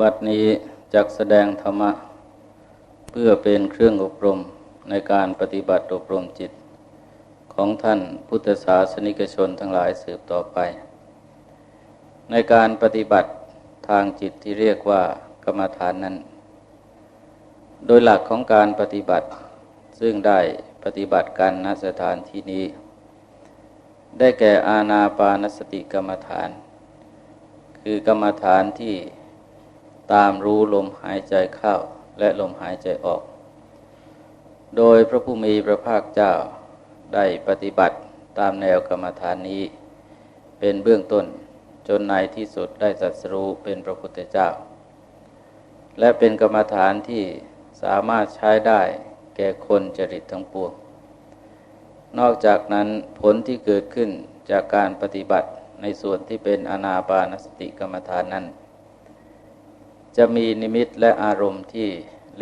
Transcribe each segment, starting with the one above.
บัดนี้จักแสดงธรรมะ เพื่อเป็นเครื่องอบรมในการปฏิบัติอบรมจิต ของท่านพุทธศาสนิกชนทั้งหลายสืบต่อไป ในการปฏิบัติทางจิตที่เรียกว่ากรรมฐานนั้น โดยหลักของการปฏิบัติ ซึ่งได้ปฏิบัติการณสถานที่นี้ ได้แก่อาณาปานสติกรรมฐาน คือกรรมฐานที่ ตามรู้ลมหายใจเข้าและลมหายใจออก โดยพระผู้มีพระภาคเจ้าได้ปฏิบัติตามแนวกรรมฐานนี้ เป็นเบื้องต้นจนในที่สุดได้สัสรู้เป็นพระพุทธเจ้า และเป็นกรรมฐานที่สามารถใช้ได้แก่คนจริตทั้งปวง นอกจากนั้นผลที่เกิดขึ้นจากการปฏิบัติในส่วนที่เป็นอนาปานสติกรรมฐานนั้น จะมีนิมิตและอารมณ์ที่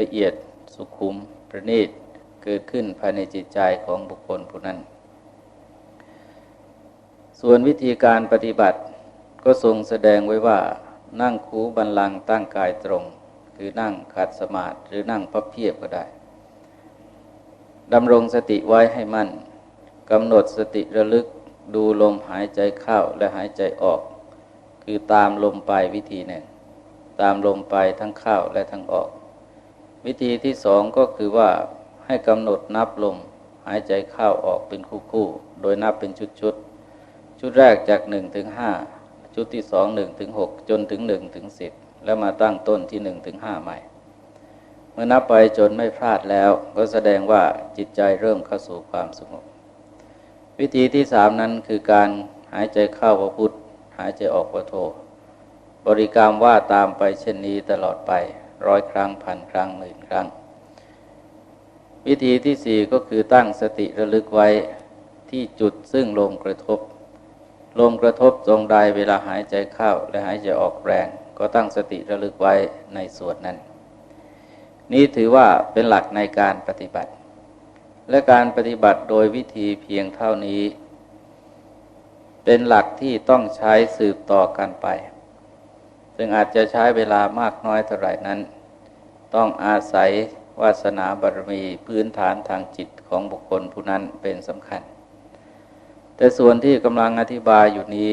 ละเอียดสุขุมประณีตเกิดขึ้นภายในจิตใจของบุคคลผู้นั้น ส่วนวิธีการปฏิบัติก็ทรงแสดงไว้ว่านั่งคูบันลังตั้งกายตรง คือนั่งขัดสมาธิหรือนั่งพับเพียบก็ได้ดำรงสติไว้ให้มั่นกำหนดสติระลึกดูลมหายใจเข้าและหายใจออก คือตามลมไปวิธีหนึ่ง ตามลมไปทั้งเข้าและทั้งออก วิธีที่สองก็คือว่าให้กำหนดนับลมหายใจเข้าออกเป็นคู่ๆโดยนับเป็นชุดๆชชุดแรกจากหนึ่งถึงห้าชุดที่สองหนึ่งถึงหกจนถึงหนึ่งถึงสิบแล้วมาตั้งต้นที่หนึ่งถึงห้าใหม่ เมื่อนับไปจนไม่พลาดแล้วก็แสดงว่าจิตใจเริ่มเข้าสู่ความสงบ วิธีที่สามนั้นคือการหายใจเข้าพระพุทธหายใจออกพระโท บริกรรมว่าตามไปเช่นนี้ตลอดไปร้อยครั้งพันครั้งหมื่นครั้ง วิธีที่สี่ก็คือตั้งสติระลึกไว้ที่จุดซึ่งลมกระทบ ลมกระทบตรงใดเวลาหายใจเข้าและหายใจออกแรง ก็ตั้งสติระลึกไว้ในส่วนนั้น นี้ถือว่าเป็นหลักในการปฏิบัติ และการปฏิบัติโดยวิธีเพียงเท่านี้ เป็นหลักที่ต้องใช้สืบต่อกันไป ซึ่งอาจจะใช้เวลามากน้อยเท่าไหร่นั้น ต้องอาศัยวาสนาบารมีพื้นฐานทางจิตของบุคคลผู้นั้นเป็นสำคัญ แต่ส่วนที่กำลังอธิบายอยู่นี้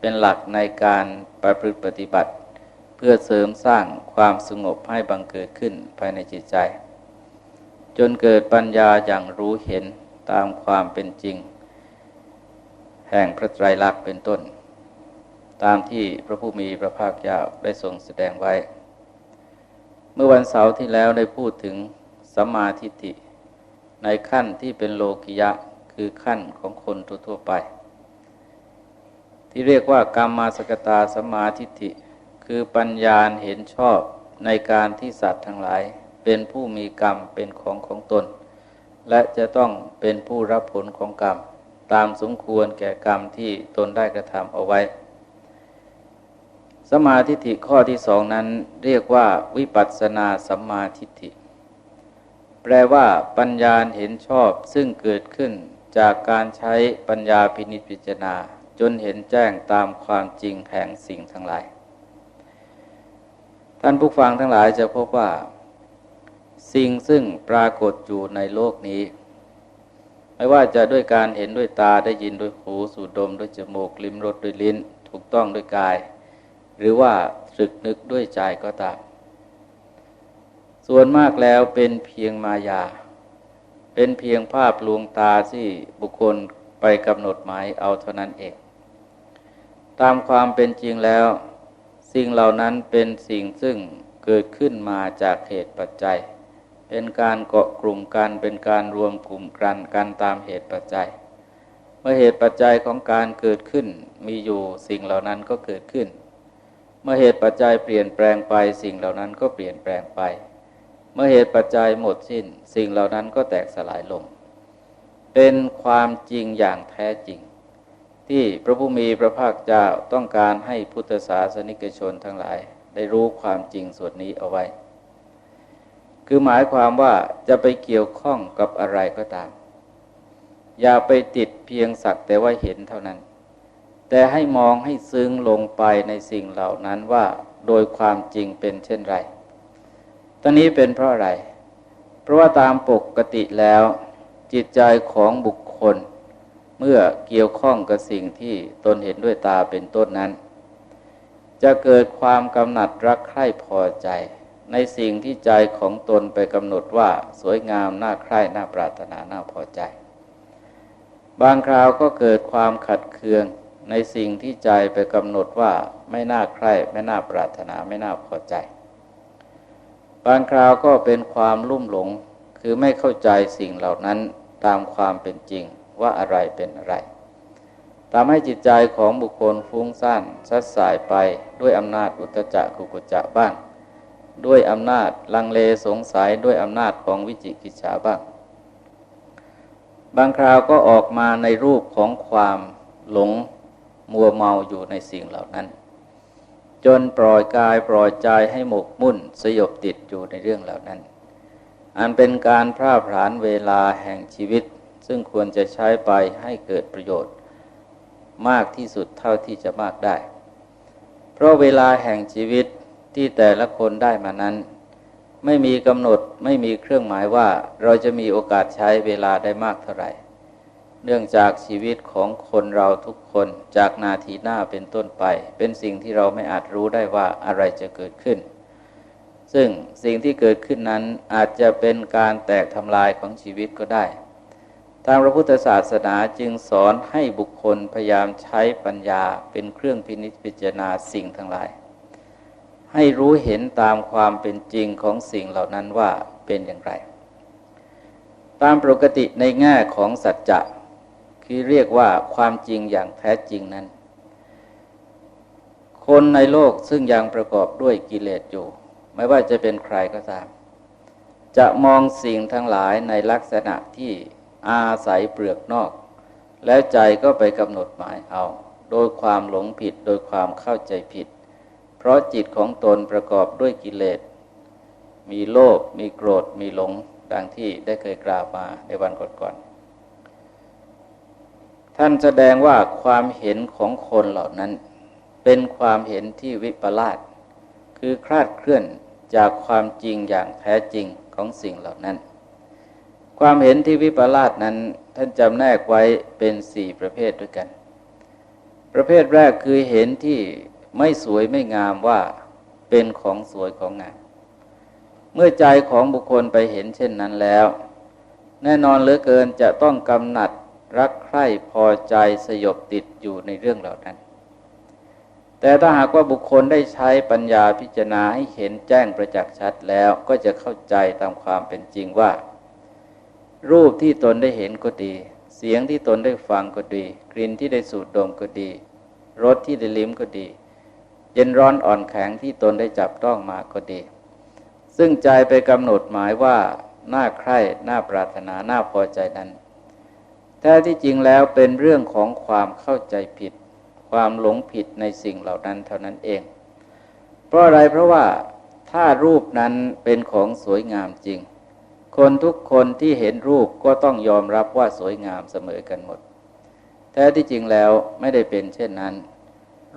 เป็นหลักในการประพฤติปฏิบัติ เพื่อเสริมสร้างความสงบให้บังเกิดขึ้นภายในจิตใจ จนเกิดปัญญาอย่างรู้เห็นตามความเป็นจริง แห่งพระไตรลักษณ์เป็นต้น ตามที่พระผู้มีพระภาคเจ้าได้ทรงแสดงไว้ เมื่อวันเสาร์ที่แล้วได้พูดถึงสัมมาทิฏฐิในขั้นที่เป็นโลกิยะคือขั้นของคนทั่วไป ที่เรียกว่ากรรมมาสกตาสัมมาทิฏฐิคือปัญญาเห็นชอบในการที่สัตว์ทั้งหลาย เป็นผู้มีกรรมเป็นของของตน และจะต้องเป็นผู้รับผลของกรรม ตามสมควรแก่กรรมที่ตนได้กระทำเอาไว้ สมาธิฐิข้อที่สองนั้นเรียกว่าวิปัสสนาสัมมาทิฏฐิ แปลว่าปัญญาเห็นชอบซึ่งเกิดขึ้นจากการใช้ปัญญาพินิจพิจารณา จนเห็นแจ้งตามความจริงแห่งสิ่งทั้งหลาย ท่านผู้ฟังทั้งหลายจะพบว่า สิ่งซึ่งปรากฏอยู่ในโลกนี้ ไม่ว่าจะด้วยการเห็นด้วยตาได้ยินด้วยหูสูดดมด้วยจมูกลิ้มรสด้วยลิ้น ถูกต้องด้วยกาย หรือว่าตรึกนึกด้วยใจก็ตาม ส่วนมากแล้วเป็นเพียงมายา เป็นเพียงภาพลวงตาที่บุคคลไปกำหนดหมายเอาเท่านั้นเอง ตามความเป็นจริงแล้ว สิ่งเหล่านั้นเป็นสิ่งซึ่งเกิดขึ้นมาจากเหตุปัจจัย เป็นการเกาะกลุ่มกัน เป็นการรวมกลุ่มกันกันตามเหตุปัจจัย เมื่อเหตุปัจจัยของการเกิดขึ้นมีอยู่สิ่งเหล่านั้นก็เกิดขึ้น เมื่อเหตุปัจจัยเปลี่ยนแปลงไปสิ่งเหล่านั้นก็เปลี่ยนแปลงไป เมื่อเหตุปัจจัยหมดสิ้น สิ่งเหล่านั้นก็แตกสลายลง เป็นความจริงอย่างแท้จริง ที่พระผู้มีพระภาคเจ้าต้องการให้พุทธศาสนิกชนทั้งหลาย ได้รู้ความจริงส่วนนี้เอาไว้ คือหมายความว่าจะไปเกี่ยวข้องกับอะไรก็ตาม อย่าไปติดเพียงสักแต่ว่าเห็นเท่านั้น แต่ให้มองให้ซึ้งลงไปในสิ่งเหล่านั้นว่าโดยความจริงเป็นเช่นไร ตอนนี้เป็นเพราะอะไร เพราะว่าตามปกติแล้ว จิตใจของบุคคล เมื่อเกี่ยวข้องกับสิ่งที่ตนเห็นด้วยตาเป็นต้นนั้น จะเกิดความกำหนัดรักใคร่พอใจ ในสิ่งที่ใจของตนไปกำหนดว่าสวยงามน่าใคร่น่าปรารถนาน่าพอใจ บางคราวก็เกิดความขัดเคือง ในสิ่งที่ใจไปกำหนดว่าไม่น่าใคร่ไม่น่าปรารถนาไม่น่าพอใจ บางคราวก็เป็นความลุ่มหลง คือไม่เข้าใจสิ่งเหล่านั้นตามความเป็นจริงว่าอะไรเป็นอะไรทำให้จิตใจของบุคคลฟุ้งซ่านซัดสายไปด้วยอำนาจอุตจักกุกุจะบ้าง ด้วยอำนาจลังเลสงสัยด้วยอำนาจของวิจิกิจฉาบ้าง บางคราวก็ออกมาในรูปของความหลง มัวเมาอยู่ในสิ่งเหล่านั้น จนปล่อยกายปล่อยใจให้หมกมุ่นสยบติดอยู่ในเรื่องเหล่านั้น อันเป็นการพร่าพรานเวลาแห่งชีวิต ซึ่งควรจะใช้ไปให้เกิดประโยชน์ มากที่สุดเท่าที่จะมากได้ เพราะเวลาแห่งชีวิตที่แต่ละคนได้มานั้น ไม่มีกำหนดไม่มีเครื่องหมายว่าเราจะมีโอกาสใช้เวลาได้มากเท่าไหร่ เนื่องจากชีวิตของคนเราทุกคนจากนาทีหน้าเป็นต้นไป เป็นสิ่งที่เราไม่อาจรู้ได้ว่าอะไรจะเกิดขึ้น ซึ่งสิ่งที่เกิดขึ้นนั้นอาจจะเป็นการแตกทำลายของชีวิตก็ได้ ทางพระพุทธศาสนาจึงสอนให้บุคคลพยายามใช้ปัญญาเป็นเครื่องพินิจพิจารณาสิ่งทั้งหลาย ให้รู้เห็นตามความเป็นจริงของสิ่งเหล่านั้นว่าเป็นอย่างไร ตามปกติในแง่ของสัจจะ คือเรียกว่าความจริงอย่างแท้จริงนั้น คนในโลกซึ่งยังประกอบด้วยกิเลสอยู่ ไม่ว่าจะเป็นใครก็ตาม จะมองสิ่งทั้งหลายในลักษณะที่อาศัยเปลือกนอก แล้วใจก็ไปกำหนดหมายเอา โดยความหลงผิดโดยความเข้าใจผิด เพราะจิตของตนประกอบด้วยกิเลส มีโลภมีโกรธมีหลงดังที่ได้เคยกล่าวมาในวันก่อน ท่านแสดงว่าความเห็นของคนเหล่านั้น เป็นความเห็นที่วิปลาสคือคลาดเคลื่อนจากความจริงอย่างแท้จริงของสิ่งเหล่านั้น ความเห็นที่วิปลาสนั้นท่านจำแนกไว้เป็นสี่ประเภทด้วยกัน ประเภทแรกคือเห็นที่ไม่สวยไม่งามว่าเป็นของสวยของงาม เมื่อใจของบุคคลไปเห็นเช่นนั้นแล้ว แน่นอนเหลือเกินจะต้องกำหนัด รักใคร่พอใจสยบติดอยู่ในเรื่องเหล่านั้น แต่ถ้าหากว่าบุคคลได้ใช้ปัญญาพิจารณาให้เห็นแจ้งประจักษ์ชัดแล้วก็จะเข้าใจตามความเป็นจริงว่า รูปที่ตนได้เห็นก็ดี เสียงที่ตนได้ฟังก็ดี กลิ่นที่ได้สูดดมก็ดีรสที่ได้ลิ้มก็ดี เย็นร้อนอ่อนแข็งที่ตนได้จับต้องมาก็ดี ซึ่งใจไปกำหนดหมายว่าน่าใคร่น่าปรารถนาน่าพอใจนั้น แท้ที่จริงแล้วเป็นเรื่องของความเข้าใจผิด ความหลงผิดในสิ่งเหล่านั้นเท่านั้นเอง เพราะอะไรเพราะว่าถ้ารูปนั้นเป็นของสวยงามจริง คนทุกคนที่เห็นรูปก็ต้องยอมรับว่าสวยงามเสมอกันหมด แท้ที่จริงแล้วไม่ได้เป็นเช่นนั้น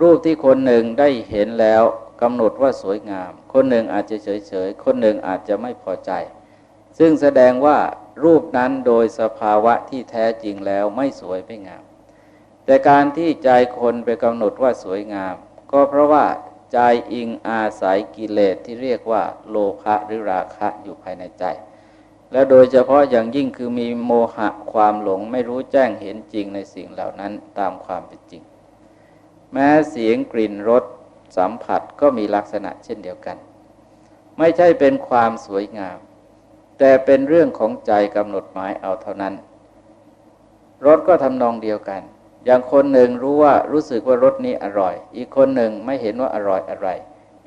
รูปที่คนหนึ่งได้เห็นแล้วกำหนดว่าสวยงาม คนหนึ่งอาจจะเฉยเฉยคนหนึ่งอาจจะไม่พอใจ ซึ่งแสดงว่า รูปนั้นโดยสภาวะที่แท้จริงแล้วไม่สวยไม่งาม แต่การที่ใจคนไปกำหนดว่าสวยงาม ก็เพราะว่าใจอิงอาศัยกิเลสที่เรียกว่า โลภะหรือราคะอยู่ภายในใจ และโดยเฉพาะอย่างยิ่งคือมีโมหะความหลงไม่รู้แจ้งเห็นจริงในสิ่งเหล่านั้นตามความเป็นจริง แม้เสียงกลิ่นรสสัมผัสก็มีลักษณะเช่นเดียวกัน ไม่ใช่เป็นความสวยงาม แต่เป็นเรื่องของใจกำหนดหมายเอาเท่านั้น รถก็ทำนองเดียวกัน อย่างคนหนึ่งรู้ว่ารู้สึกว่ารถนี้อร่อย อีกคนหนึ่งไม่เห็นว่าอร่อยอะไร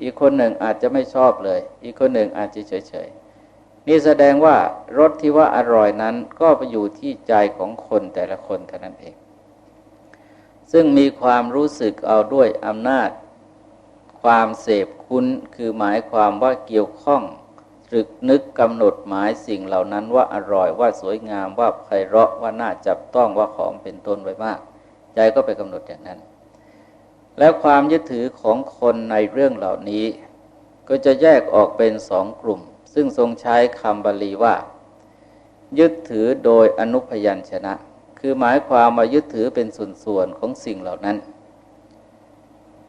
อีกคนหนึ่งอาจจะไม่ชอบเลย อีกคนหนึ่งอาจจะเฉยๆนี่แสดงว่ารถที่ว่าอร่อยนั้นก็ไปอยู่ที่ใจของคนแต่ละคนเท่านั้นเอง ซึ่งมีความรู้สึกเอาด้วยอำนาจ ความเสพคุ้นคือหมายความว่าเกี่ยวข้อง ตรึกนึกกำหนดหมายสิ่งเหล่านั้นว่าอร่อยว่าสวยงามว่าไพเราะว่าน่าจับต้องว่าของเป็นต้นไว้มาก ใจก็ไปกำหนดอย่างนั้น และความยึดถือของคนในเรื่องเหล่านี้ ก็จะแยกออกเป็นสองกลุ่ม ซึ่งทรงใช้คำบาลีว่า ยึดถือโดยอนุพยัญชนะ คือหมายความมายึดถือเป็นส่วนๆของสิ่งเหล่านั้น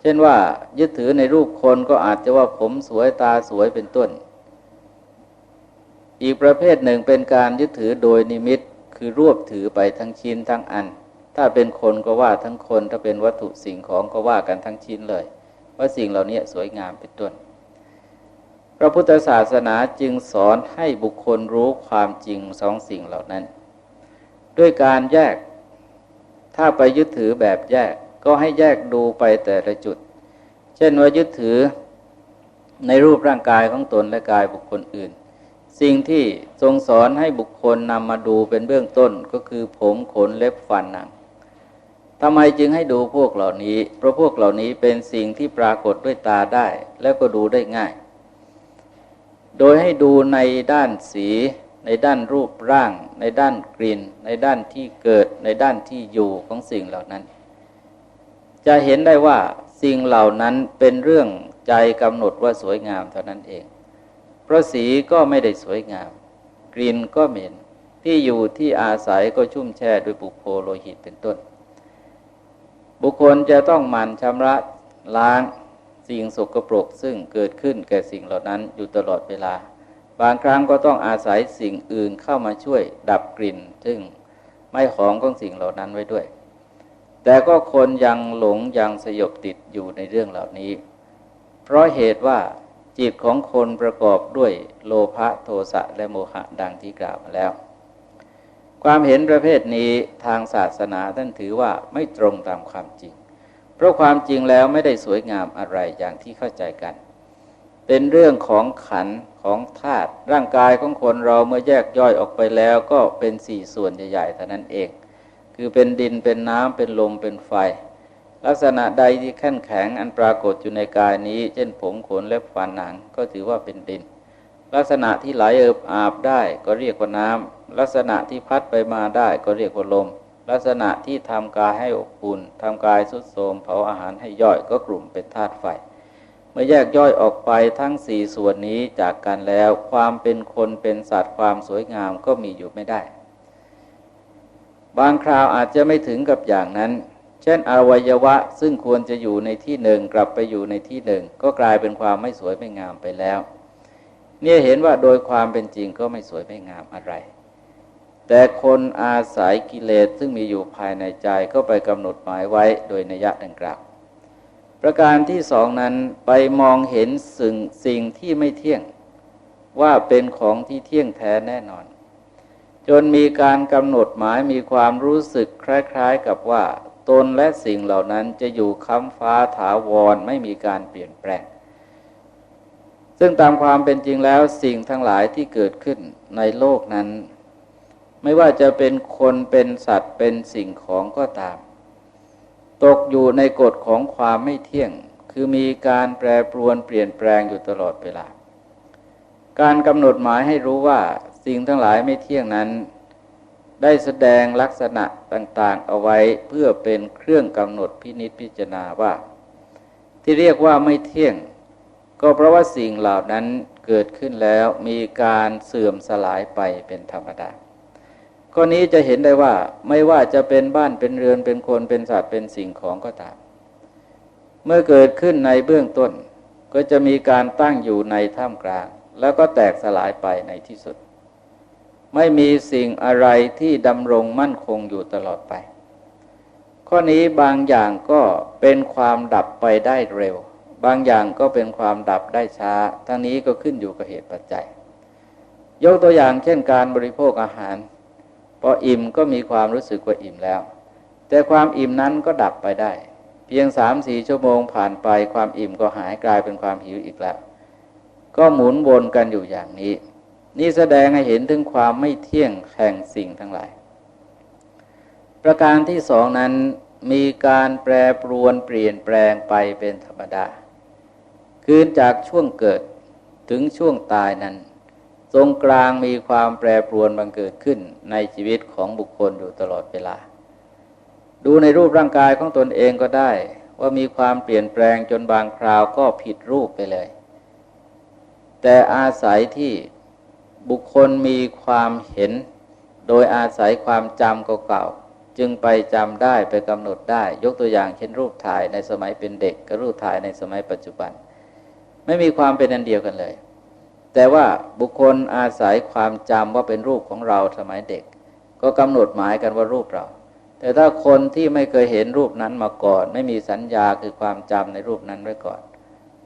เช่นว่ายึดถือในรูปคนก็อาจจะว่าผมสวยตาสวยเป็นต้น อีกประเภทหนึ่งเป็นการยึดถือโดยนิมิตคือรวบถือไปทั้งชิ้นทั้งอัน ถ้าเป็นคนก็ว่าทั้งคน ถ้าเป็นวัตถุสิ่งของก็ว่ากันทั้งชิ้นเลย ว่าสิ่งเหล่านี้สวยงามเป็นต้น พระพุทธศาสนาจึงสอนให้บุคคลรู้ความจริงสองสิ่งเหล่านั้น ด้วยการแยก ถ้าไปยึดถือแบบแยกก็ให้แยกดูไปแต่ละจุด เช่นว่ายึดถือในรูปร่างกายของตนและกายบุคคลอื่น สิ่งที่ทรงสอนให้บุคคลนำมาดูเป็นเบื้องต้นก็คือผมขนเล็บฟันหนังทำไมจึงให้ดูพวกเหล่านี้ เพราะพวกเหล่านี้เป็นสิ่งที่ปรากฏด้วยตาได้ แล้วก็ดูได้ง่าย โดยให้ดูในด้านสี ในด้านรูปร่าง ในด้านกลิ่น ในด้านที่เกิด ในด้านที่อยู่ของสิ่งเหล่านั้น จะเห็นได้ว่าสิ่งเหล่านั้นเป็นเรื่องใจกำหนดว่าสวยงามเท่านั้นเอง ราะสีก็ไม่ได้สวยงาม กลิ่นก็เหม็น ที่อยู่ที่อาศัยก็ชุ่มแช่ด้วยปุโพโลหิตเป็นต้น บุคคลจะต้องหมั่นชำระล้างสิ่งสกปรกซึ่งเกิดขึ้นแก่สิ่งเหล่านั้นอยู่ตลอดเวลา บางครั้งก็ต้องอาศัยสิ่งอื่นเข้ามาช่วยดับกลิ่น ซึ่งไม่ของของสิ่งเหล่านั้นไว้ด้วย แต่ก็คนยังหลงยังสยบติดอยู่ในเรื่องเหล่านี้ เพราะเหตุว่า จิตของคนประกอบด้วยโลภะโทสะและโมหะดังที่กล่าวมาแล้ว ความเห็นประเภทนี้ทางศาสนาท่านถือว่าไม่ตรงตามความจริง เพราะความจริงแล้วไม่ได้สวยงามอะไรอย่างที่เข้าใจกัน เป็นเรื่องของขันของธาตุร่างกายของคนเราเมื่อแยกย่อยออกไปแล้วก็เป็นสี่ส่วนใหญ่ๆเท่านั้นเอง คือเป็นดินเป็นน้ำเป็นลมเป็นไฟ ลักษณะใดที่แข็งแข็งอันปรากฏอยู่ในกายนี้ เช่นผมขนเล็บฟันหนังก็ถือว่าเป็นดิน ลักษณะที่ไหลเอิบอาบได้ก็เรียกว่าน้ำลักษณะที่พัดไปมาได้ก็เรียกว่าลม ลักษณะที่ทำกายให้อบอุ่นทำกายสุดโทมเผาอาหารให้ย่อยก็กลุ่มเป็นธาตุไฟ เมื่อแยกย่อยออกไปทั้งสี่ส่วนนี้จากกันแล้ว ความเป็นคนเป็นสัตว์ความสวยงามก็มีอยู่ไม่ได้ บางคราวอาจจะไม่ถึงกับอย่างนั้น เช่นอวัยวะซึ่งควรจะอยู่ในที่หนึ่งกลับไปอยู่ในที่หนึ่ง ก็กลายเป็นความไม่สวยไม่งามไปแล้ว เนี่ยเห็นว่าโดยความเป็นจริงก็ไม่สวยไม่งามอะไร แต่คนอาศัยกิเลสซึ่งมีอยู่ภายในใจก็ไปกำหนดหมายไว้โดยนิยะดังกล่าวประการที่สองนั้นไปมองเห็นสิ่งสิ่งที่ไม่เที่ยงว่าเป็นของที่เที่ยงแท้แน่นอน จนมีการกำหนดหมายมีความรู้สึกคล้าย ๆ กับว่า ตนและสิ่งเหล่านั้นจะอยู่ค้ำฟ้าถาวรไม่มีการเปลี่ยนแปลง ซึ่งตามความเป็นจริงแล้วสิ่งทั้งหลายที่เกิดขึ้นในโลกนั้น ไม่ว่าจะเป็นคนเป็นสัตว์เป็นสิ่งของก็ตาม ตกอยู่ในกฎของความไม่เที่ยง คือมีการแปรปรวนเปลี่ยนแปลงอยู่ตลอดเวลา การกำหนดหมายให้รู้ว่าสิ่งทั้งหลายไม่เที่ยงนั้น ได้แสดงลักษณะต่าง ๆ เอาไว้เพื่อเป็นเครื่องกำหนดพินิจพิจารณาว่า ที่เรียกว่าไม่เที่ยง ก็เพราะว่าสิ่งเหล่านั้นเกิดขึ้นแล้วมีการเสื่อมสลายไปเป็นธรรมดาข้อนี้จะเห็นได้ว่าไม่ว่าจะเป็นบ้านเป็นเรือนเป็นคนเป็นสัตว์เป็นสิ่งของก็ตาม เมื่อเกิดขึ้นในเบื้องต้น ก็จะมีการตั้งอยู่ในท่ามกลาง แล้วก็แตกสลายไปในที่สุด ไม่มีสิ่งอะไรที่ดำรงมั่นคงอยู่ตลอดไป ข้อนี้บางอย่างก็เป็นความดับไปได้เร็ว บางอย่างก็เป็นความดับได้ช้า ทั้งนี้ก็ขึ้นอยู่กับเหตุปัจจัย ยกตัวอย่างเช่นการบริโภคอาหาร พออิ่มก็มีความรู้สึกว่าอิ่มแล้ว แต่ความอิ่มนั้นก็ดับไปได้ เพียงสามสี่ชั่วโมงผ่านไปความอิ่มก็หายกลายเป็นความหิวอีกแล้ว ก็หมุนวนกันอยู่อย่างนี้ นี่แสดงให้เห็นถึงความไม่เที่ยงแห่งสิ่งทั้งหลาย ประการที่สองนั้นมีการแปรปรวนเปลี่ยนแปลงไปเป็นธรรมดา คืนจากช่วงเกิดถึงช่วงตายนั้นทรงกลางมีความแปรปรวนบังเกิดขึ้นในชีวิตของบุคคลอยู่ตลอดเวลา ดูในรูปร่างกายของตนเองก็ได้ ว่ามีความเปลี่ยนแปลงจนบางคราวก็ผิดรูปไปเลย แต่อาศัยที่ บุคคลมีความเห็น โดยอาศัยความจำเก่าๆจึงไปจำได้ไปกำหนดได้ ยกตัวอย่างเช่นรูปถ่ายในสมัยเป็นเด็กกับรูปถ่ายในสมัยปัจจุบัน ไม่มีความเป็นอันเดียวกันเลย แต่ว่าบุคคลอาศัยความจำว่าเป็นรูปของเราสมัยเด็ก ก็กำหนดหมายกันว่ารูปเรา แต่ถ้าคนที่ไม่เคยเห็นรูปนั้นมาก่อน ไม่มีสัญญาคือความจำในรูปนั้นไว้ก่อน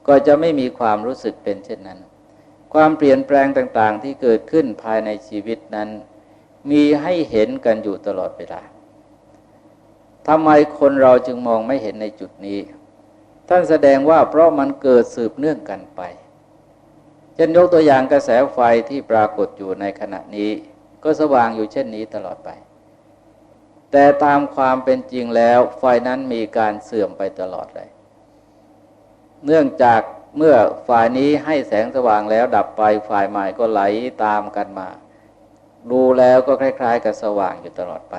ก็จะไม่มีความรู้สึกเป็นเช่นนั้น ความเปลี่ยนแปลงต่างๆ ที่เกิดขึ้นภายในชีวิตนั้น มีให้เห็นกันอยู่ตลอดเวลาทำไมคนเราจึงมองไม่เห็นในจุดนี้ ท่านแสดงว่าเพราะมันเกิดสืบเนื่องกันไปเช่นยกตัวอย่างกระแสไฟที่ปรากฏอยู่ในขณะนี้ ก็สว่างอยู่เช่นนี้ตลอดไป แต่ตามความเป็นจริงแล้วไฟนั้นมีการเสื่อมไปตลอดเลย เนื่องจาก เมื่อฝ่ายนี้ให้แสงสว่างแล้วดับไปฝ่ายใหม่ก็ไหลตามกันมา ดูแล้วก็คล้าย ๆ กับสว่างอยู่ตลอดไป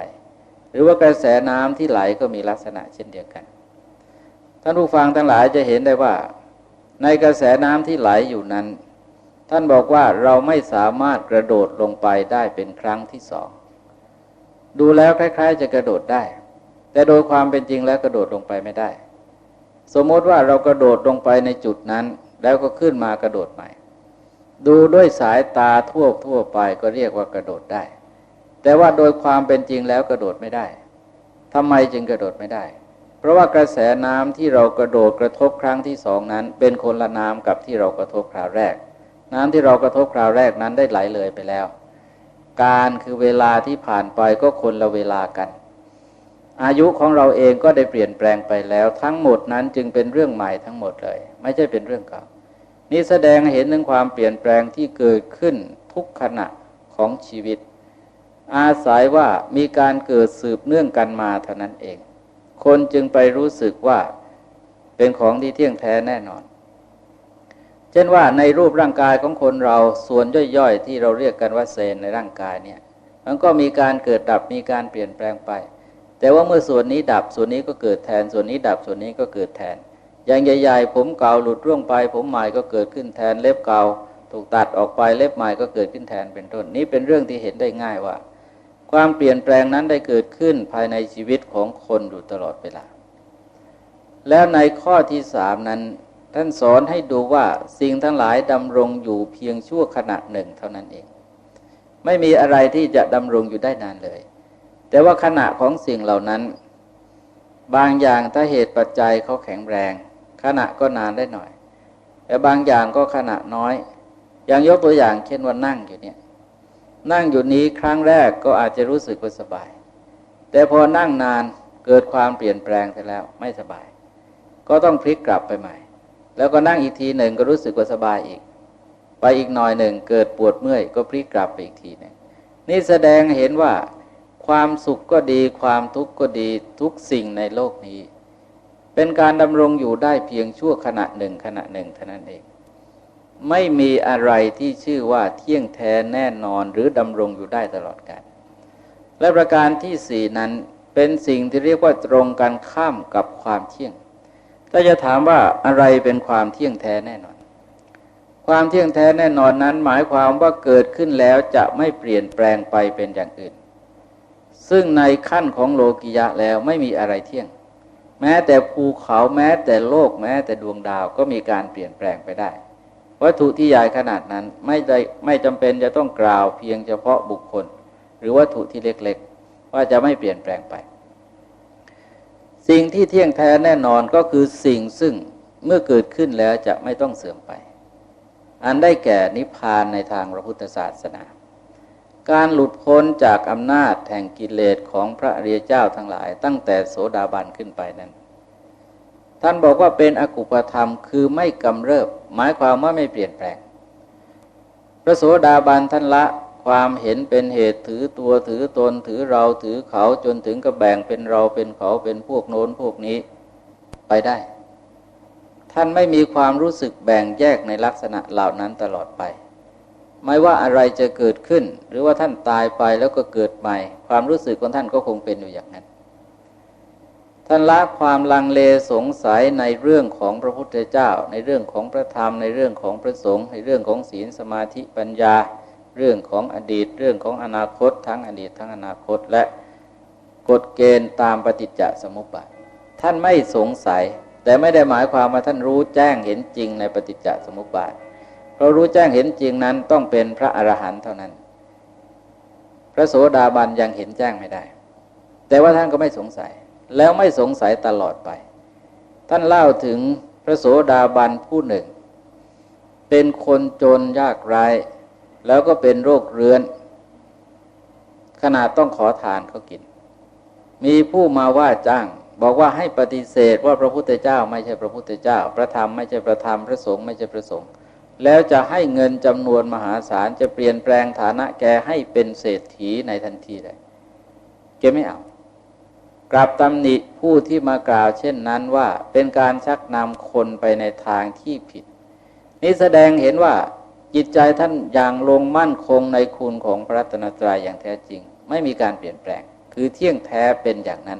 หรือว่ากระแสน้ำที่ไหลก็มีลักษณะเช่นเดียวกัน ท่านผู้ฟังทั้งหลายจะเห็นได้ว่า ในกระแสน้ำที่ไหลอยู่นั้น ท่านบอกว่าเราไม่สามารถกระโดดลงไปได้เป็นครั้งที่สองดูแล้วคล้าย ๆ จะกระโดดได้ แต่โดยความเป็นจริงแล้วกระโดดลงไปไม่ได้ สมมติว่าเรากระโดดลงไปในจุดนั้น แล้วก็ขึ้นมากระโดดใหม่ ดูด้วยสายตาทั่วทั่วไปก็เรียกว่ากระโดดได้ แต่ว่าโดยความเป็นจริงแล้วกระโดดไม่ได้ทำไมจึงกระโดดไม่ได้ เพราะว่ากระแสน้ำที่เรากระโดดกระทบครั้งที่สองนั้น เป็นคนละน้ำกับที่เรากระทบคราวแรก น้ำที่เรากระทบคราวแรกนั้นได้ไหลเลยไปแล้ว การคือเวลาที่ผ่านไปก็คนละเวลากัน อายุของเราเองก็ได้เปลี่ยนแปลงไปแล้ว ทั้งหมดนั้นจึงเป็นเรื่องใหม่ทั้งหมดเลย ไม่ใช่เป็นเรื่องเก่านี่แสดงเห็นถึงความเปลี่ยนแปลงที่เกิดขึ้นทุกขณะของชีวิต อาศัยว่ามีการเกิดสืบเนื่องกันมาเท่านั้นเอง คนจึงไปรู้สึกว่าเป็นของที่เที่ยงแท้แน่นอน เช่นว่าในรูปร่างกายของคนเราส่วนย่อยๆ ที่เราเรียกกันว่าเซนในร่างกายเนี่ยมันก็มีการเกิดดับมีการเปลี่ยนแปลงไป แต่ว่าเมื่อส่วนนี้ดับส่วนนี้ก็เกิดแทน ส่วนนี้ดับส่วนนี้ก็เกิดแทน อย่างใหญ่ ๆ ผมเก่าหลุดร่วงไป ผมใหม่ก็เกิดขึ้นแทนเล็บเก่าถูกตัดออกไปเล็บใหม่ก็เกิดขึ้นแทนเป็นต้นนี้เป็นเรื่องที่เห็นได้ง่ายว่า ความเปลี่ยนแปลงนั้นได้เกิดขึ้นภายในชีวิตของคนอยู่ตลอดเวลา แล้วในข้อที่สามนั้น ท่านสอนให้ดูว่าสิ่งทั้งหลายดำรงอยู่เพียงชั่วขณะหนึ่งเท่านั้นเอง ไม่มีอะไรที่จะดำรงอยู่ได้นานเลย แต่ว่าขณะของสิ่งเหล่านั้น บางอย่างถ้าเหตุปัจจัยเขาแข็งแรง ขณะก็นานได้หน่อย แต่บางอย่างก็ขณะน้อย อย่างยกตัวอย่างเช่นว่านั่งอยู่เนี่ย นั่งอยู่นี้ครั้งแรกก็อาจจะรู้สึกว่าสบาย แต่พอนั่งนานเกิดความเปลี่ยนแปลงไปแล้วไม่สบาย ก็ต้องพลิกกลับไปใหม่ แล้วก็นั่งอีกทีหนึ่งก็รู้สึกว่าสบายอีก ไปอีกหน่อยหนึ่งเกิดปวดเมื่อยก็พลิกกลับไปอีกทีหนึ่งนี่แสดงเห็นว่า ความสุขก็ดีความทุกข์ก็ดีทุกสิ่งในโลกนี้ เป็นการดำรงอยู่ได้เพียงชั่วขณะหนึ่งขณะหนึ่งเท่านั้นเอง ไม่มีอะไรที่ชื่อว่าเที่ยงแท้แน่นอนหรือดำรงอยู่ได้ตลอดกาลและประการที่สี่นั้นเป็นสิ่งที่เรียกว่าตรงกันข้ามกับความเที่ยงถ้าจะถามว่าอะไรเป็นความเที่ยงแท้แน่นอน ความเที่ยงแท้แน่นอนนั้น หมายความว่าเกิดขึ้นแล้วจะไม่เปลี่ยนแปลงไปเป็นอย่างอื่น ซึ่งในขั้นของโลกิยะแล้วไม่มีอะไรเที่ยง แม้แต่ภูเขาแม้แต่โลกแม้แต่ดวงดาวก็มีการเปลี่ยนแปลงไปได้ วัตถุที่ใหญ่ขนาดนั้นไม่ได้ไม่จำเป็นจะต้องกล่าวเพียงเฉพาะบุคคล หรือวัตถุที่เล็กๆ ว่าจะไม่เปลี่ยนแปลงไป สิ่งที่เที่ยงแท้แน่นอนก็คือสิ่งซึ่งเมื่อเกิดขึ้นแล้วจะไม่ต้องเสื่อมไป อันได้แก่นิพพานในทางพระพุทธศาสนา การหลุดพ้นจากอำนาจแห่งกิเลสของพระเรียเจ้าทั้งหลาย ตั้งแต่โสดาบันขึ้นไปนั้น ท่านบอกว่าเป็นอกุปธรรมคือไม่กำเริบ หมายความว่าไม่เปลี่ยนแปลง พระโสดาบันท่านละความเห็นเป็นเหตุถือตัวถือตนถือเราถือเขาจนถึงกับแบ่งเป็นเราเป็นเขาเป็นพวกโน้นพวกนี้ไปได้ ท่านไม่มีความรู้สึกแบ่งแยกในลักษณะเหล่านั้นตลอดไป ไม่ว่าอะไรจะเกิดขึ้น หรือว่าท่านตายไปแล้วก็เกิดใหม่ ความรู้สึกของท่านก็คงเป็นอยู่อย่างนั้น ท่านละความลังเลสงสัยในเรื่องของพระพุทธเจ้า ในเรื่องของพระธรรม ในเรื่องของพระสงฆ์ในเรื่องของศีลสมาธิปัญญา เรื่องของอดีต เรื่องของอนาคต ทั้งอดีตทั้งอนาคตและกฎเกณฑ์ตามปฏิจจสมุปบาทท่านไม่สงสัย แต่ไม่ได้หมายความว่าท่านรู้แจ้งเห็นจริงในปฏิจจสมุปบาท เพราะรู้แจ้งเห็นจริงนั้นต้องเป็นพระอรหันต์เท่านั้น พระโสดาบันยังเห็นแจ้งไม่ได้ แต่ว่าท่านก็ไม่สงสัย แล้วไม่สงสัยตลอดไป ท่านเล่าถึงพระโสดาบันผู้หนึ่ง เป็นคนจนยากไร้แล้วก็เป็นโรคเรื้อน ขนาดต้องขอทานเขากิน มีผู้มาว่าจ้างบอกว่าให้ปฏิเสธว่าพระพุทธเจ้า ไม่ใช่พระพุทธเจ้า พระธรรมไม่ใช่พระธรรม พระสงฆ์ไม่ใช่พระสงฆ์ แล้วจะให้เงินจำนวนมหาศาลจะเปลี่ยนแปลงฐานะแกให้เป็นเศรษฐีในทันทีเลยแกไม่เอา กลับตำหนิผู้ที่มากล่าวเช่นนั้นว่าเป็นการชักนำคนไปในทางที่ผิด นี้แสดงเห็นว่าจิตใจท่านอย่างลงมั่นคงในคุณของพระรัตนตรัยอย่างแท้จริง ไม่มีการเปลี่ยนแปลง คือเที่ยงแท้เป็นอย่างนั้น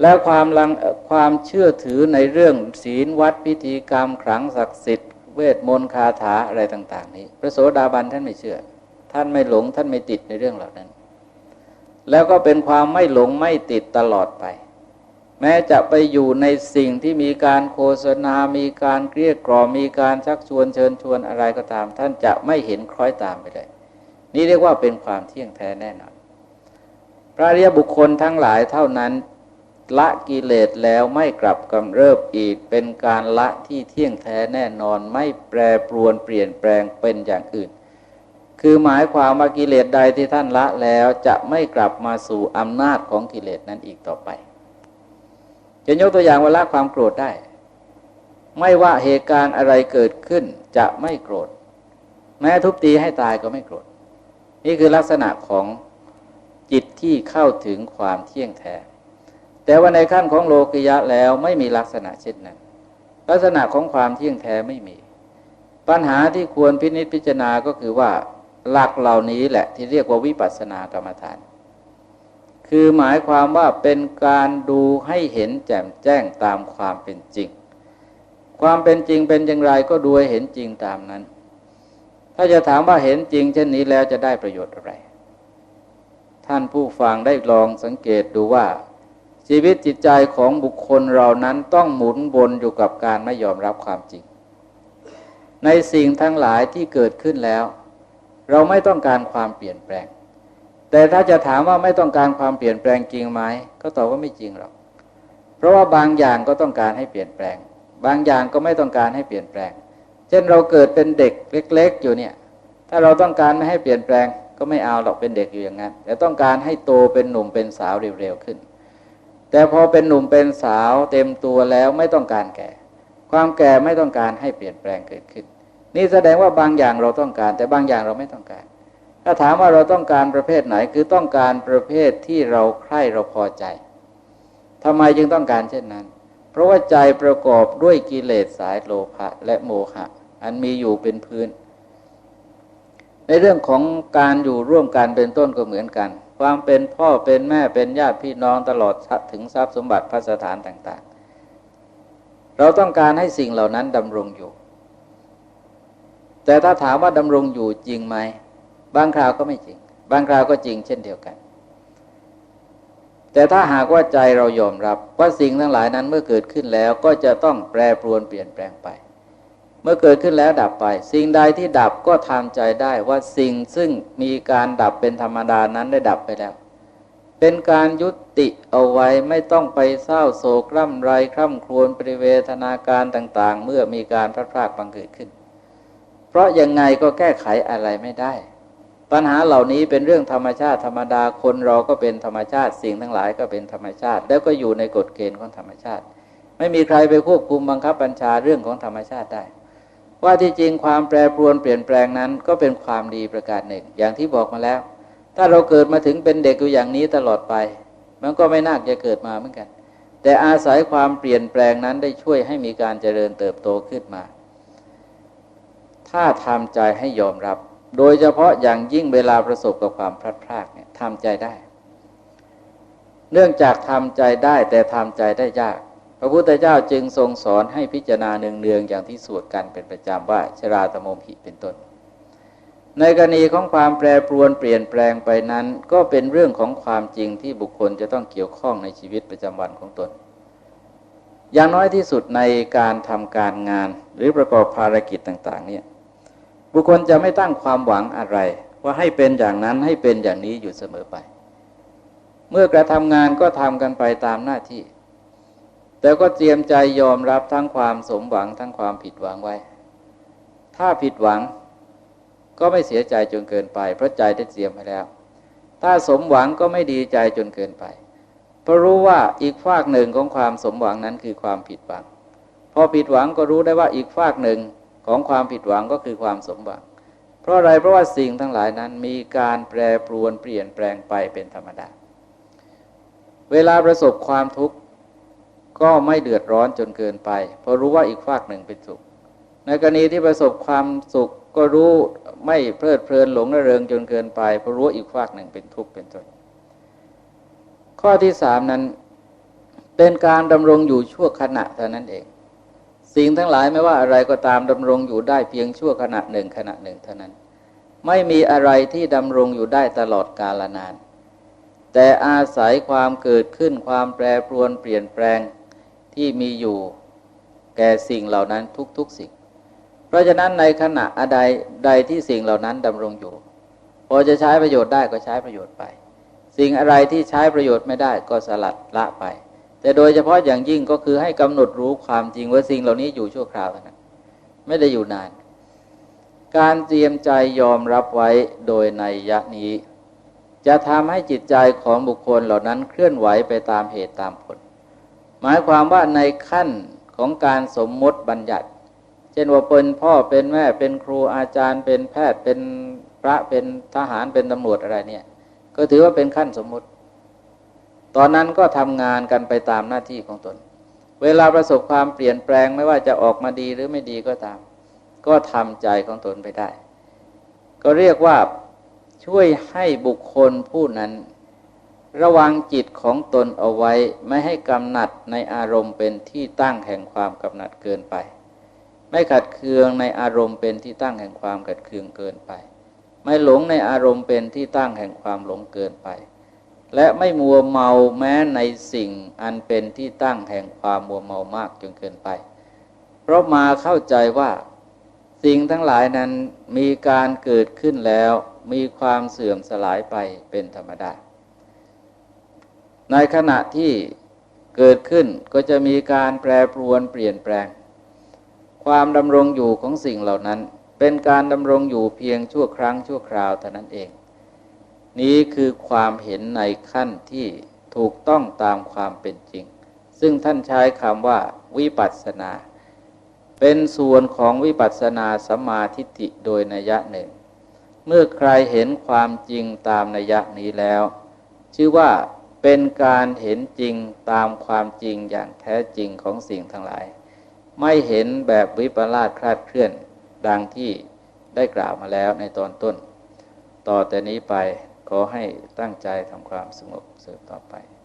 แล้วความลังความเชื่อถือในเรื่องศีลวัดพิธีกรรมขลังศักดิ์สิทธิ์เวทมนต์คาถาอะไรต่าง ๆ นี้ พระโสดาบันท่านไม่เชื่อ ท่านไม่หลงท่านไม่ติดในเรื่องเหล่านั้น แล้วก็เป็นความไม่หลงไม่ติดตลอดไป แม้จะไปอยู่ในสิ่งที่มีการโฆษณา มีการเกลี้ยกล่อมมีการชักชวนเชิญชวนอะไรก็ตาม ท่านจะไม่เห็นคล้อยตามไปเลย นี่เรียกว่าเป็นความเที่ยงแท้แน่นอนพระเรียบุคคลทั้งหลายเท่านั้น ละกิเลสแล้วไม่กลับกำเริบอีก เป็นการละที่เที่ยงแท้แน่นอนไม่แปรปรวนเปลี่ยนแปลงเป็นอย่างอื่น คือหมายความว่ากิเลสใดที่ท่านละแล้วจะไม่กลับมาสู่อำนาจของกิเลสนั้นอีกต่อไปจะยกตัวอย่างว่าละความโกรธได้ ไม่ว่าเหตุการณ์อะไรเกิดขึ้นจะไม่โกรธ แม้ทุบตีให้ตายก็ไม่โกรธ นี่คือลักษณะของจิตที่เข้าถึงความเที่ยงแท้ แต่ว่าในขั้นของโลกิยะแล้วไม่มีลักษณะเช่นนั้น ลักษณะของความเที่ยงแท้ไม่มี ปัญหาที่ควรพินิจพิจารณาก็คือว่าหลักเหล่านี้แหละที่เรียกว่าวิปัสสนากรรมฐาน คือหมายความว่าเป็นการดูให้เห็นแจ่มแจ้งตามความเป็นจริง ความเป็นจริงเป็นอย่างไรก็ดูให้เห็นจริงตามนั้น ถ้าจะถามว่าเห็นจริง เช่นนี้แล้วจะได้ประโยชน์อะไร ท่านผู้ฟังได้ลองสังเกตดูว่า ชีวิตจิตใจของบุคคลเรานั้นต้องหมุนวนอยู่กับการไม่ยอมรับความจริง ในสิ่งทั้งหลายที่เกิดขึ้นแล้ว เราไม่ต้องการความเปลี่ยนแปลง แต่ถ้าจะถามว่าไม่ต้องการความเปลี่ยนแปลงจริงไหมก็ตอบว่าไม่จริงหรอกเพราะว่าบางอย่างก็ต้องการให้เปลี่ยนแปลง บางอย่างก็ไม่ต้องการให้เปลี่ยนแปลง เช่นเราเกิดเป็นเด็กเล็ก ๆ อยู่เนี่ย ถ้าเราต้องการไม่ให้เปลี่ยนแปลงก็ไม่เอาหรอกเป็นเด็กอยู่อย่างนั้นแต่ต้องการให้โตเป็นหนุ่มเป็นสาวเร็วๆขึ้น แต่พอเป็นหนุ่มเป็นสาวเต็มตัวแล้วไม่ต้องการแก่ ความแก่ไม่ต้องการให้เปลี่ยนแปลงเกิดขึ้น นี่แสดงว่าบางอย่างเราต้องการ แต่บางอย่างเราไม่ต้องการ ถ้าถามว่าเราต้องการประเภทไหนคือต้องการประเภทที่เราใคร่เราพอใจทำไมจึงต้องการเช่นนั้น เพราะว่าใจประกอบด้วยกิเลสสายโลภะและโมหะ อันมีอยู่เป็นพื้น ในเรื่องของการอยู่ร่วมกันเป็นต้นก็เหมือนกัน ความเป็นพ่อเป็นแม่เป็นญาติพี่น้องตลอดถึงทรัพย์สมบัติพระสถานต่าง ๆ เราต้องการให้สิ่งเหล่านั้นดำรงอยู่ แต่ถ้าถามว่าดำรงอยู่จริงไหม บางคราวก็ไม่จริง บางคราวก็จริงเช่นเดียวกัน แต่ถ้าหากว่าใจเรายอมรับว่าสิ่งทั้งหลายนั้นเมื่อเกิดขึ้นแล้วก็จะต้องแปรปรวนเปลี่ยนแปลงไป มื่อเกิดขึ้นแล้วดับไป สิ่งใดที่ดับก็ทำใจได้ว่าสิ่งซึ่งมีการดับเป็นธรรมดานั้นได้ดับไปแล้ว เป็นการยุติเอาไว้ไม่ต้องไปเศร้าโศกร่ำไรคร่ำครวญปริเวทนาการต่าง ๆ เมื่อมีการพลาดพลาดบังเกิดขึ้น เพราะยังไงก็แก้ไขอะไรไม่ได้ ปัญหาเหล่านี้เป็นเรื่องธรรมชาติธรรมดาคนเราก็เป็นธรรมชาติ สิ่งทั้งหลายก็เป็นธรรมชาติ แล้วก็อยู่ในกฎเกณฑ์ของธรรมชาติ ไม่มีใครไปควบคุมบังคับบัญชาเรื่องของธรรมชาติได้ ว่าที่จริงความแปรปรวนเปลี่ยนแปลงนั้นก็เป็นความดีประการหนึ่ง อย่างที่บอกมาแล้ว ถ้าเราเกิดมาถึงเป็นเด็กอยู่อย่างนี้ตลอดไป มันก็ไม่น่าจะเกิดมาเหมือนกัน แต่อาศัยความเปลี่ยนแปลงนั้นได้ช่วยให้มีการเจริญเติบโตขึ้นมา ถ้าทำใจให้ยอมรับ โดยเฉพาะอย่างยิ่งเวลาประสบกับความพลาดพลาดเนี่ยทำใจได้ เนื่องจากทำใจได้แต่ทำใจได้ยาก ระพุทธเจ้าจึงทรงสอนให้พิจารณาเนืองๆอย่างที่สวดกันเป็นประจำว่าชราตโมหิเป็นต้น ในกรณีของความแปรปรวนเปลี่ยนแปลงไปนั้น ก็เป็นเรื่องของความจริงที่บุคคลจะต้องเกี่ยวข้องในชีวิตประจำวันของตน อย่างน้อยที่สุดในการทำการงานหรือประกอบภารกิจต่าง ๆ เนี่ยบุคคลจะไม่ตั้งความหวังอะไร ว่าให้เป็นอย่างนั้นให้เป็นอย่างนี้อยู่เสมอไป เมื่อกระทำงานก็ทำกันไปตามหน้าที่ แต่ก็เตรียมใจยอมรับทั้งความสมหวังทั้งความผิดหวังไว้ ถ้าผิดหวังก็ไม่เสียใจจนเกินไป เพราะใจได้เตรียมไว้แล้ว ถ้าสมหวังก็ไม่ดีใจจนเกินไป เพราะรู้ว่าอีกฝากหนึ่งของความสมหวังนั้นคือความผิดหวัง พอผิดหวังก็รู้ได้ว่าอีกฝากหนึ่งของความผิดหวังก็คือความสมหวัง เพราะอะไร เพราะว่าสิ่งทั้งหลายนั้นมีการแปรปรวนเปลี่ยนแปลงไปเป็นธรรมดา เวลาประสบความทุกข์ ก็ไม่เดือดร้อนจนเกินไป เพราะรู้ว่าอีกฝากหนึ่งเป็นสุข ในกรณีที่ประสบความสุขก็รู้ไม่เพลิดเพลินหลงระเริงจนเกินไป เพราะรู้ว่าอีกฝากหนึ่งเป็นทุกข์เป็นต้นข้อที่สามนั้น เป็นการดำรงอยู่ชั่วขณะเท่านั้นเอง สิ่งทั้งหลายไม่ว่าอะไรก็ตามดำรงอยู่ได้เพียงชั่วขณะหนึ่งขณะหนึ่งเท่านั้น ไม่มีอะไรที่ดำรงอยู่ได้ตลอดกาลนาน แต่อาศัยความเกิดขึ้นความแปรปรวนเปลี่ยนแปลง ที่มีอยู่แก่สิ่งเหล่านั้นทุก ๆ สิ่ง เพราะฉะนั้นในขณะใดใดที่สิ่งเหล่านั้นดำรงอยู่ พอจะใช้ประโยชน์ได้ก็ใช้ประโยชน์ไป สิ่งอะไรที่ใช้ประโยชน์ไม่ได้ก็สลัดละไป แต่โดยเฉพาะอย่างยิ่งก็คือให้กำหนดรู้ความจริงว่าสิ่งเหล่านี้อยู่ชั่วคราวเท่านั้นไม่ได้อยู่นาน การเตรียมใจยอมรับไว้โดยในยะนี้ จะทำให้จิตใจของบุคคลเหล่านั้นเคลื่อนไหวไปตามเหตุตามผล มายความว่าในขั้นของการสมมติบัญญัติ เช่นว่าเป็นพ่อเป็นแม่เป็นครูอาจารย์ เป็นแพทย์เป็นพระเป็นทหารเป็นตำรวจอะไรเนี่ย ก็ถือว่าเป็นขั้นสมมติ ตอนนั้นก็ทำงานกันไปตามหน้าที่ของตน เวลาประสบความเปลี่ยนแปลงไม่ว่าจะออกมาดีหรือไม่ดีก็ตาม ก็ทำใจของตนไปได้ ก็เรียกว่าช่วยให้บุคคลผู้นั้น ระวังจิตของตนเอาไว้ไม่ให้กำหนัดในอารมณ์เป็นที่ตั้งแห่งความกำหนัดเกินไป ไม่ขัดเคืองในอารมณ์เป็นที่ตั้งแห่งความขัดเคืองเกินไป ไม่หลงในอารมณ์เป็นที่ตั้งแห่งความหลงเกินไป และไม่มัวเมาแม้ในสิ่งอันเป็นที่ตั้งแห่งความมัวเมามากจนเกินไป เพราะมาเข้าใจว่า สิ่งทั้งหลายนั้นมีการเกิดขึ้นแล้ว มีความเสื่อมสลายไปเป็นธรรมดา ในขณะที่เกิดขึ้นก็จะมีการแปรปรวนเปลี่ยนแปลง ความดำรงอยู่ของสิ่งเหล่านั้น เป็นการดำรงอยู่เพียงชั่วครั้งชั่วคราวเท่านั้นเอง นี้คือความเห็นในขั้นที่ถูกต้องตามความเป็นจริง ซึ่งท่านใช้คำว่าวิปัสสนา เป็นส่วนของวิปัสสนาสมมาทิฏฐิโดยนัยหนึ่ง เมื่อใครเห็นความจริงตามนัยนี้แล้ว ชื่อว่า เป็นการเห็นจริงตามความจริงอย่างแท้จริงของสิ่งทั้งหลาย ไม่เห็นแบบวิปลาสคลาดเคลื่อนดังที่ได้กล่าวมาแล้วในตอนต้น ต่อแต่นี้ไปขอให้ตั้งใจทำความสงบสืบต่อไป